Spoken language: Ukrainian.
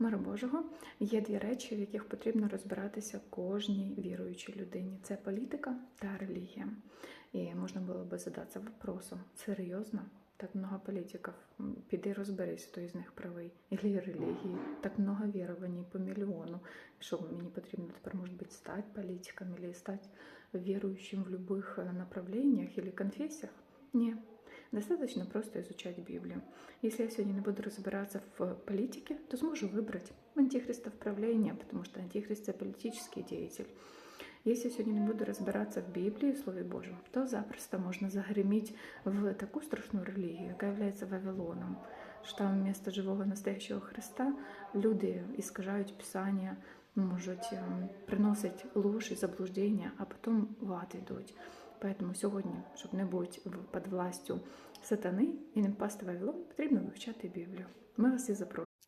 миру Божого є дві речі, в яких потрібно розбиратися кожній віруючій людині: це політика та релігія. І можна було би задатися вопросом: серйозно? Так много політиків, піди розберись, хто із них правий. Ілі релігії, так много вірувань по мільйону. Що мені потрібно тепер, може бути, стати політиком, або стати віруючим в любых э, направлениях или конфессиях? Нет. Достаточно просто изучать Библию. Если я сегодня не буду разбираться в политике, то сможу выбрать антихриста в правление, потому что антихрист – это политический деятель. Если я сегодня не буду разбираться в Библии, в Слове Божьем, то запросто можно загремить в такую страшную религию, яка является Вавилоном, що вместо живого настоящего Христа люди искажають Писання, можуть приносить ложь і заблуждення, а потім в ад йдуть. Поэтому сьогодні, щоб не бути під властю сатани і не впасти в Вавилон, потрібно вивчати Біблію. Ми вас і запрошуємо.